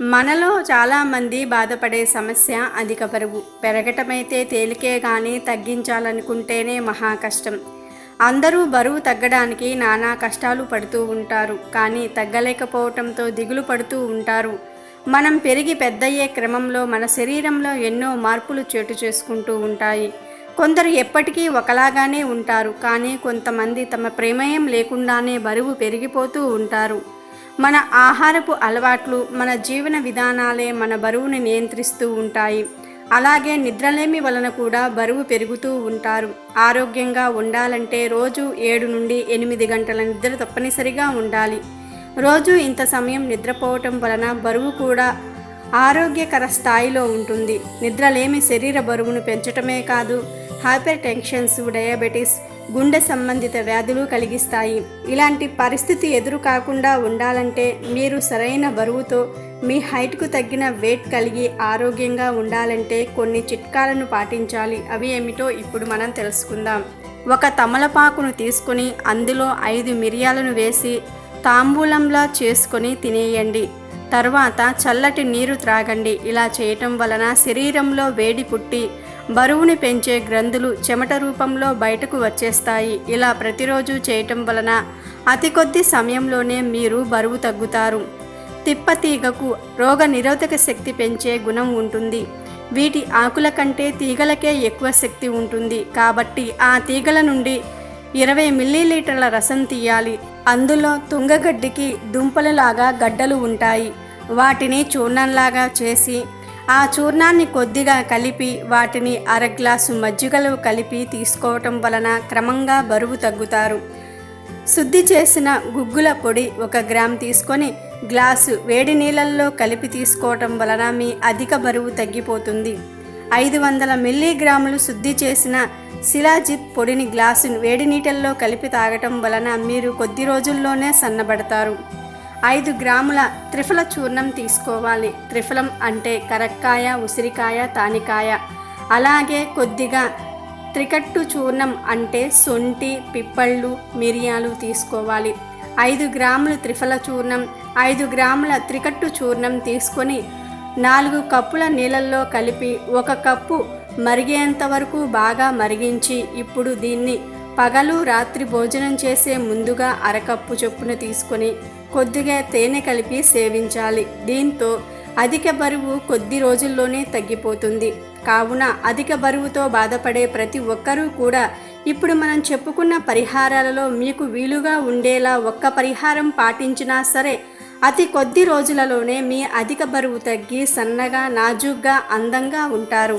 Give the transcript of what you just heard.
మనలో చాలామంది బాధపడే సమస్య అధిక బరువు పెరగటమైతే తేలికే కానీ తగ్గించాలనుకుంటేనే మహా కష్టం. అందరూ బరువు తగ్గడానికి నానా కష్టాలు పడుతూ ఉంటారు. కానీ తగ్గలేకపోవటంతో దిగులు పడుతూ ఉంటారు. మనం పెరిగి పెద్దయ్యే క్రమంలో మన శరీరంలో ఎన్నో మార్పులు చోటు చేసుకుంటూ ఉంటాయి. కొందరు ఎప్పటికీ ఒకలాగానే ఉంటారు. కానీ కొంతమంది తమ ప్రమేయం లేకుండానే బరువు పెరిగిపోతూ ఉంటారు. మన ఆహారపు అలవాట్లు మన జీవన విధానాలే మన బరువుని నియంత్రిస్తూ ఉంటాయి. అలాగే నిద్రలేమి వలన కూడా బరువు పెరుగుతూ ఉంటారు. ఆరోగ్యంగా ఉండాలంటే రోజు ఏడు నుండి ఎనిమిది గంటల నిద్ర తప్పనిసరిగా ఉండాలి. రోజు ఇంత సమయం నిద్రపోవటం వలన బరువు కూడా ఆరోగ్యకర స్థాయిలో ఉంటుంది. నిద్రలేమి శరీర బరువును పెంచటమే కాదు హైపర్ టెన్షన్స్ డయాబెటీస్ గుండె సంబంధిత వ్యాధులు కలిగిస్తాయి. ఇలాంటి పరిస్థితి ఎదురు కాకుండా ఉండాలంటే మీరు సరైన బరువుతో మీ హైట్కు తగ్గిన వెయిట్ కలిగి ఆరోగ్యంగా ఉండాలంటే కొన్ని చిట్కాలను పాటించాలి. అవి ఏమిటో ఇప్పుడు మనం తెలుసుకుందాం. ఒక తమలపాకును తీసుకొని అందులో ఐదు మిరియాలను వేసి తాంబూలంలా చేసుకొని తినేయండి. తర్వాత చల్లటి నీరు త్రాగండి. ఇలా చేయటం వలన శరీరంలో వేడి పుట్టి బరువుని పెంచే గ్రంథులు చెమట రూపంలో బయటకు వచ్చేస్తాయి. ఇలా ప్రతిరోజు చేయటం వలన అతి కొద్ది సమయంలోనే మీరు బరువు తగ్గుతారు. తిప్పతీగకు రోగ నిరోధక శక్తి పెంచే గుణం ఉంటుంది. వీటి ఆకుల కంటే తీగలకే ఎక్కువ శక్తి ఉంటుంది. కాబట్టి ఆ తీగల నుండి ఇరవై మిల్లీలీటర్ల రసం తీయాలి. అందులో తుంగగడ్డికి దుంపలలాగా గడ్డలు ఉంటాయి. వాటిని చూర్ణంలాగా చేసి ఆ చూర్ణాన్ని కొద్దిగా కలిపి వాటిని అర గ్లాసు మజ్జిగలో కలిపి తీసుకోవటం వలన క్రమంగా బరువు తగ్గుతారు. శుద్ధి చేసిన గుగ్గుల పొడి ఒక గ్రామ్ తీసుకొని గ్లాసు వేడి నీళ్ళల్లో కలిపి తీసుకోవటం వలన మీ అధిక బరువు తగ్గిపోతుంది. ఐదు వందల మిల్లీగ్రాములు శుద్ధి చేసిన శిలాజిప్ పొడిని గ్లాసు వేడి నీటిల్లో కలిపి తాగటం వలన మీరు కొద్ది రోజుల్లోనే సన్నబడతారు. ఐదు గ్రాముల త్రిఫల చూర్ణం తీసుకోవాలి. త్రిఫలం అంటే కరక్కాయ ఉసిరికాయ తానికాయ. అలాగే కొద్దిగా త్రికట్టు చూర్ణం అంటే సొంటి పిప్పళ్ళు మిరియాలు తీసుకోవాలి. ఐదు గ్రాముల త్రిఫల చూర్ణం ఐదు గ్రాముల త్రికట్టు చూర్ణం తీసుకొని నాలుగు కప్పుల నీళ్ళల్లో కలిపి ఒక కప్పు మరిగేంత వరకు బాగా మరిగించి ఇప్పుడు దీన్ని పగలు రాత్రి భోజనం చేసే ముందుగా అరకప్పు చొప్పున తీసుకొని కొద్దిగా తేనె కలిపి సేవించాలి. దీంతో అధిక బరువు కొద్ది రోజుల్లోనే తగ్గిపోతుంది. కావున అధిక బరువుతో బాధపడే ప్రతి ఒక్కరూ కూడా ఇప్పుడు మనం చెప్పుకున్న పరిహారాలలో మీకు వీలుగా ఉండేలా ఒక్క పరిహారం పాటించినా సరే అతి కొద్ది రోజులలోనే మీ అధిక బరువు తగ్గి సన్నగా నాజూగ్గా అందంగా ఉంటారు.